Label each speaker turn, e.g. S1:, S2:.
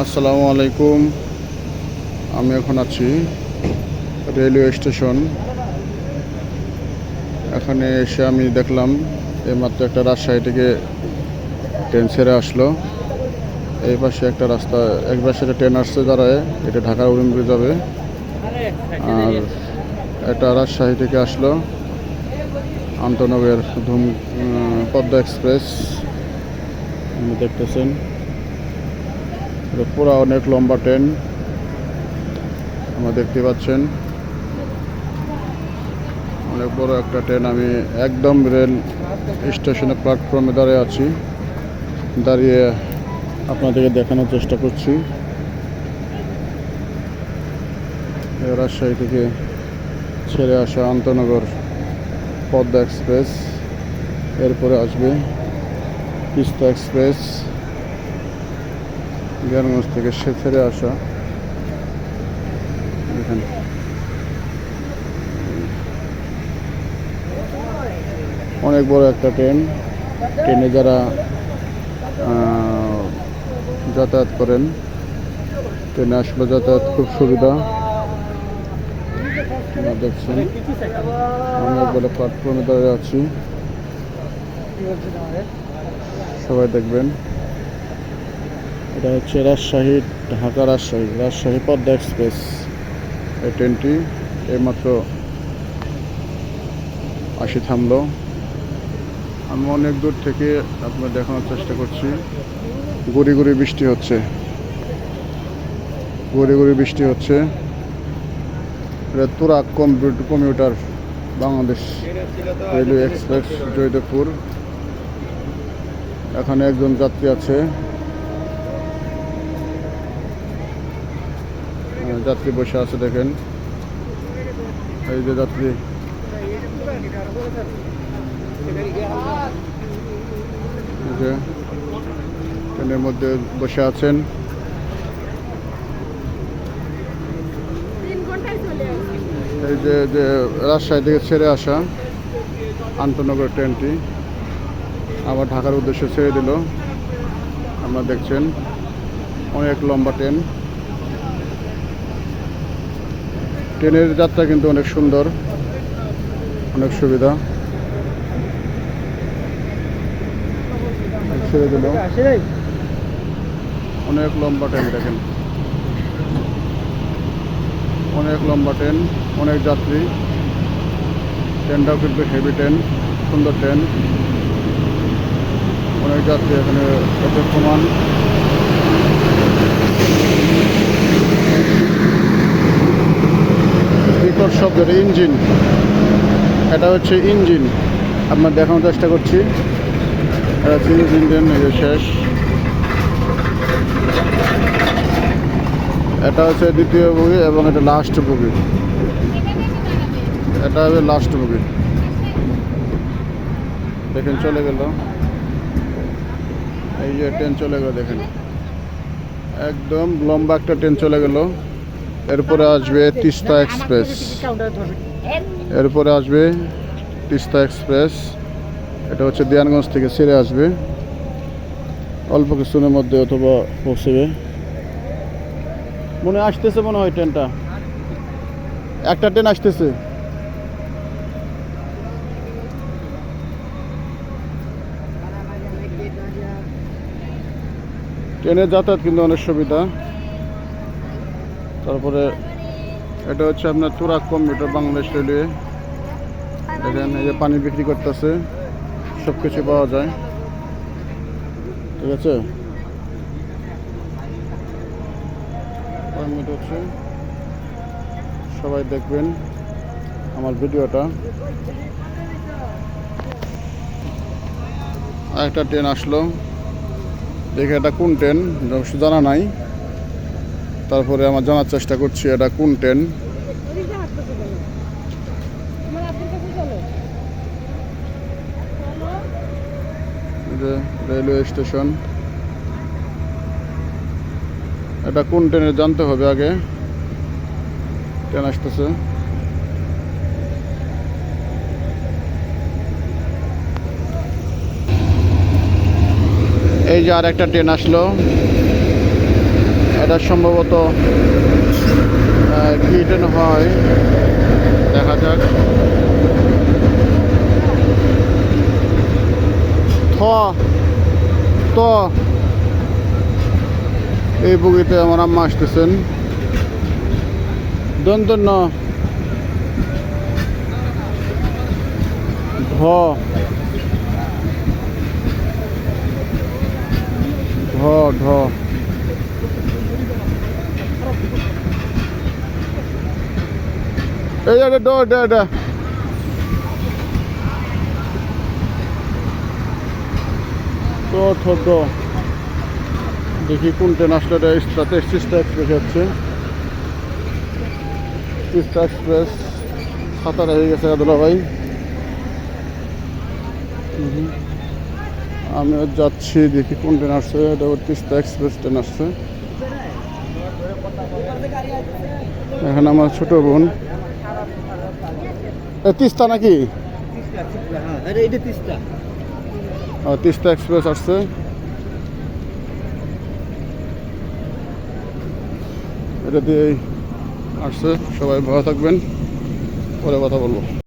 S1: আসসালামু আলাইকুম। আমি এখন আছি রেলওয়ে স্টেশন। এখানে এসে আমি দেখলাম এইমাত্র একটা রাজশাহী থেকে ট্রেন ছেড়ে আসলো। এই পাশে একটা রাস্তা, এক পাশে একটা ট্রেন আসছে, দাঁড়ায়। এটা ঢাকার অভিমুখে যাবে। আর এটা রাজশাহী থেকে আসলো আন্তনগর ধুম পদ্মা এক্সপ্রেস। দেখতেছেন। পুরা অনেক লম্বা ট্রেন। আমরা দেখতে পাচ্ছেন। অনেক বড় একটা ট্রেন। আমি একদম রেল স্টেশনের প্ল্যাটফর্মে দাঁড়িয়ে আছি। দাঁড়িয়ে আপনাদেরকে দেখানোর চেষ্টা করছি। রাজশাহী থেকে ছেড়ে আসা আন্তনগর পদ্মা এক্সপ্রেস। এরপরে আসবে তিস্তা এক্সপ্রেস। জ্ঞানগঞ্জ থেকে সে ছেড়ে আসা। এখানে অনেক বড় একটা ট্রেন। ট্রেনে যারা যাতায়াত করেন, ট্রেনে আসলে যাতায়াত খুব সুবিধা। আপনারা দেখছেন। আমি একবারে প্ল্যাটফর্মে দাঁড়িয়ে আছি। সবাই দেখবেন। এটা হচ্ছে রাজশাহী, ঢাকা রাজশাহী রাজশাহী পদ্মা এক্সপ্রেস। এই ট্রেনটি এইমাত্র আসি থামলো। আমি অনেক দূর থেকে আপনার দেখানোর চেষ্টা করছি। গুড়ি গুড়ি বৃষ্টি হচ্ছে। গুড়ি গুড়ি বৃষ্টি হচ্ছে। এটা Turag commuter Bangladesh railway express, Joydebpur. এখানে একজন যাত্রী আছে। যাত্রী বসে আছে দেখেন। এই যে যাত্রী। ট্রেনের মধ্যে বসে আছেন। এই যে যে রাজশাহী থেকে ছেড়ে আসা আন্তনগর ট্রেনটি আবার ঢাকার উদ্দেশ্যে ছেড়ে দিল। আপনারা দেখছেন অনেক লম্বা ট্রেন। ট্রেনের যাত্রা কিন্তু অনেক সুন্দর, অনেক সুবিধা। অনেক লম্বা ট্রেন দেখেন। অনেক লম্বা ট্রেন, অনেক যাত্রী। ট্রেনটাও কিন্তু হেভি ট্রেন, সুন্দর ট্রেন। অনেক যাত্রী এখানে অপেক্ষমান বিকট শব্দ ইঞ্জিন। এটা হচ্ছে ইঞ্জিন। আপনার দেখানোর চেষ্টা করছি। ইঞ্জিন শেষ। এটা হচ্ছে দ্বিতীয় বগি এবং এটা লাস্ট বগি। এটা হবে লাস্ট বগি। দেখেন, চলে গেল। এই যে ট্রেন চলে গেল, দেখেন। একদম লম্বা একটা ট্রেন চলে গেল। এরপরে আসবে তিস্তা এক্সপ্রেস। এরপরে আসবে তিস্তা এক্সপ্রেস। এটা হচ্ছে দিয়ানগঞ্জ থেকে ছেড়ে আসবে। অল্প কিছুদিনের মধ্যে অথবা পৌঁছবে। মনে আসতেছে মনে হয় ট্রেনটা। একটা ট্রেন আসতেছে। ট্রেনের যাতায়াত কিন্তু অনেক সুবিধা। তারপরে এটা হচ্ছে আপনার তুরাক কম্পিউটার বাংলাদেশ রেলওয়ে। দেখেন, এই যে পানি বিক্রি করতেছে সব কিছু পাওয়া যায়। ঠিক আছে? সবাই দেখবেন আমার ভিডিওটা। একটা ট্রেন আসলো। দেখে এটা কোন ট্রেন? জানা নাই। তারপরে আমার জানার চেষ্টা করছি, এটা কোন ট্রেন রেলওয়ে স্টেশন এটা কোন ট্রেনে জানতে হবে আগে? ট্রেন আসতেছে। এই যে আর একটা ট্রেন আসলো। এটা সম্ভবত আহ, কি হয়। দেখা যাক। থ ত। এই বগিতে আমার আম্মা আসতেছেন। দন্ত ন। ধ। ঢ এই যে ড এটা এটা ট ঠ ড দেখি কোন ট্রেন আসলে এটা ইস্তাতে তিস্তা এক্সপ্রেস হচ্ছে। তিস্তা এক্সপ্রেস সাতারা হয়ে গেছে আদুলা ভাই। আমিও যাচ্ছি, দেখি কোন ট্রেন আসছে। এটা তিস্তা এক্সপ্রেস ট্রেন আসছে। এখানে আমার ছোট বোন। তিস্তা নাকি? ও, তিস্তা এক্সপ্রেস আসছে। এটা দিয়ে আসছে। সবাই ভালো থাকবেন। পরে কথা বলব।